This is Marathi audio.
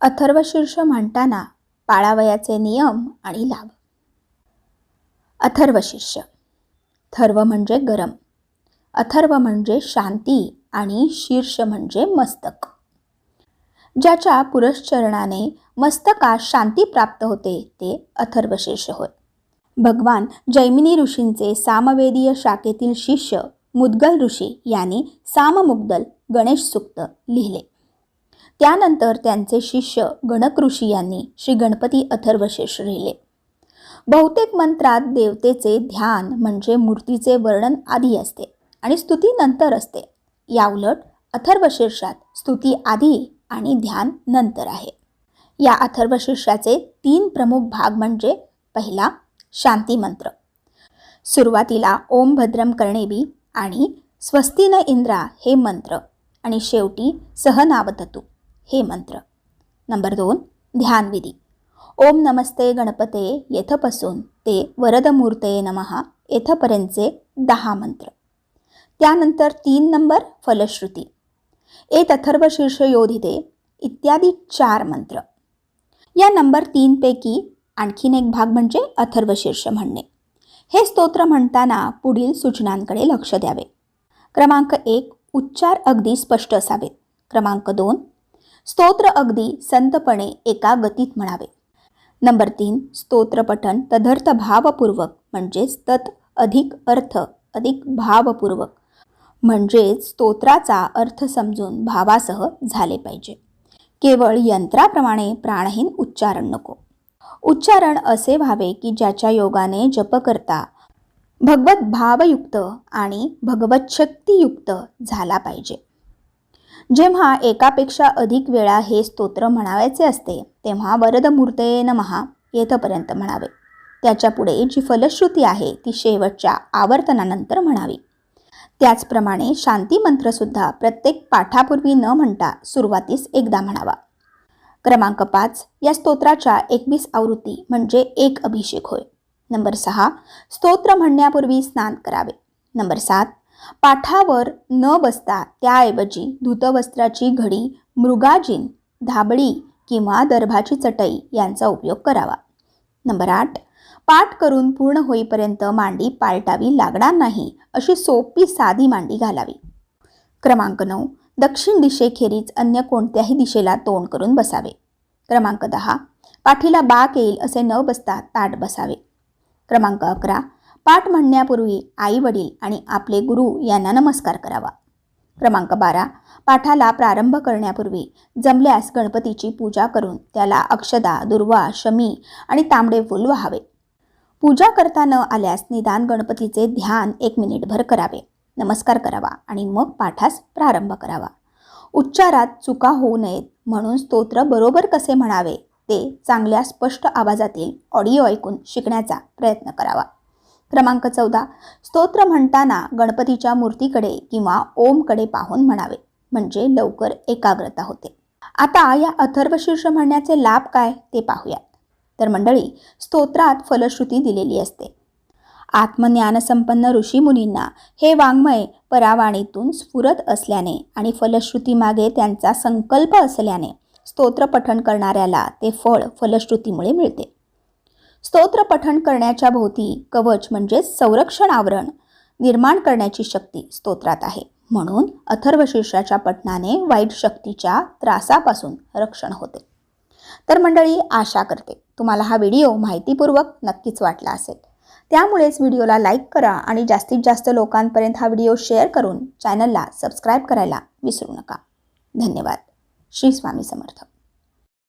अथर्वशीर्ष म्हणताना पाळावयाचे नियम आणि लाभ. अथर्वशीर्ष थर्व म्हणजे गरम. अथर्व म्हणजे शांती आणि शीर्ष म्हणजे मस्तक. ज्याच्या पुरश्चरणाने मस्तकास शांती प्राप्त होते ते अथर्वशीर्ष होय. भगवान जैमिनी ऋषींचे सामवेदीय शाखेतील शिष्य मुद्गल ऋषी यांनी साममुग्दल गणेश सुक्त लिहिले. त्यानंतर त्यांचे शिष्य गणक ऋषी यांनी श्री गणपती अथर्वशेष लिहिले. बहुतेक मंत्रात देवतेचे ध्यान म्हणजे मूर्तीचे वर्णन आधी असते आणि स्तुती नंतर असते. याउलट अथर्वशीर्षात स्तुती आधी आणि ध्यान नंतर आहे. या अथर्वशीर्षाचे तीन प्रमुख भाग म्हणजे पहिला शांती मंत्र. सुरुवातीला ओम भद्रम कर्णेबी आणि स्वस्तिन इंद्रा हे मंत्र आणि शेवटी सहनावततू. हे मंत्र. नंबर दोन ध्यानविधी. ओम नमस्ते गणपते येथपासून ते वरदमूर्ते नमहा येथपर्यंतचे दहा मंत्र. त्यानंतर तीन नंबर फलश्रुती. एत अथर्वशीर्ष योधिते इत्यादी चार मंत्र. या नंबर तीनपैकी आणखीन एक भाग म्हणजे अथर्वशीर्ष म्हणणे. हे स्तोत्र म्हणताना पुढील सूचनांकडे लक्ष द्यावे. क्रमांक एक उच्चार अगदी स्पष्ट असावेत. क्रमांक दोन स्तोत्र अगदी संतपणे एका गतीत म्हणावे. नंबर तीन स्तोत्रपठन तदर्थ भावपूर्वक म्हणजेच तत् अधिक अर्थ अधिक भावपूर्वक. म्हणजेच स्तोत्राचा अर्थ समजून भावासह झाले पाहिजे. केवळ यंत्राप्रमाणे प्राणहीन उच्चारण नको. उच्चारण असे व्हावे की ज्याच्या योगाने जप करता भगवत भावयुक्त आणि भगवत शक्तियुक्त झाला पाहिजे. जेव्हा एकापेक्षा अधिक वेळा हे स्तोत्र म्हणावायचे असते तेव्हा वरदमूर्ते नमहा येथपर्यंत म्हणावे. त्याच्या पुढे जी फलश्रुती आहे ती शेवटच्या आवर्तनानंतर म्हणावी. त्याचप्रमाणे शांती मंत्रसुद्धा प्रत्येक पाठापूर्वी न म्हणता सुरुवातीस एकदा म्हणावा. क्रमांक पाच या स्तोत्राच्या एकवीस आवृत्ती म्हणजे एक अभिषेक होय. नंबर सहा स्तोत्र म्हणण्यापूर्वी स्नान करावे. नंबर सात पाठावर न बसता त्याऐवजी धुतवस्त्राची घडी मृगाजीन धाबळी किंवा दर्भाची चटई यांचा उपयोग करावा. नंबर आठ. पाठ करून पूर्ण होईपर्यंत मांडी पालटावी लागणार नाही अशी सोपी साधी मांडी घालावी. क्रमांक नऊ. दक्षिण दिशेखेरीज अन्य कोणत्याही दिशेला तोंड करून बसावे. क्रमांक दहा. पाठीला बाक येईल असे न बसता ताट बसावे. क्रमांक अकरा. पाठ म्हणण्यापूर्वी आई वडील आणि आपले गुरु यांना नमस्कार करावा. क्रमांक बारा. पाठाला प्रारंभ करण्यापूर्वी जमल्यास गणपतीची पूजा करून त्याला अक्षदा दुर्वा शमी आणि तांबडे फूल व्हावे. पूजा करता न आल्यास निदान गणपतीचे ध्यान एक मिनिटभर करावे. नमस्कार करावा आणि मग पाठास प्रारंभ करावा. उच्चारात चुका होऊ नयेत म्हणून स्तोत्र बरोबर कसे म्हणावे ते चांगल्या स्पष्ट आवाजातील ऑडिओ ऐकून शिकण्याचा प्रयत्न करावा. क्रमांक चौदा. स्तोत्र म्हणताना गणपतीच्या मूर्तीकडे किंवा ओमकडे पाहून म्हणावे. म्हणजे लवकर एकाग्रता होते. आता या अथर्वशीर्ष म्हणण्याचे लाभ काय ते पाहूयात. तर मंडळी स्तोत्रात फलश्रुती दिलेली असते. आत्मज्ञानसंपन्न ऋषीमुनींना हे वाङ्मय परावाणीतून स्फुरत असल्याने आणि फलश्रुतीमागे त्यांचा संकल्प असल्याने स्तोत्र पठण करणाऱ्याला ते फळ फलश्रुतीमुळे मिळते. स्तोत्र पठण करण्याच्या भोवती कवच म्हणजे संरक्षण आवरण निर्माण करण्याची शक्ती स्तोत्रात आहे. म्हणून अथर्वशीर्षाच्या पठणाने वाईट शक्तीच्या त्रासापासून रक्षण होते. तर मंडळी आशा करते तुम्हाला हा व्हिडिओ माहितीपूर्वक नक्कीच वाटला असेल. त्यामुळेच व्हिडिओला लाईक करा आणि जास्तीत जास्त लोकांपर्यंत हा व्हिडिओ शेअर करून चॅनलला सबस्क्राईब करायला विसरू नका. धन्यवाद. श्री स्वामी समर्थ.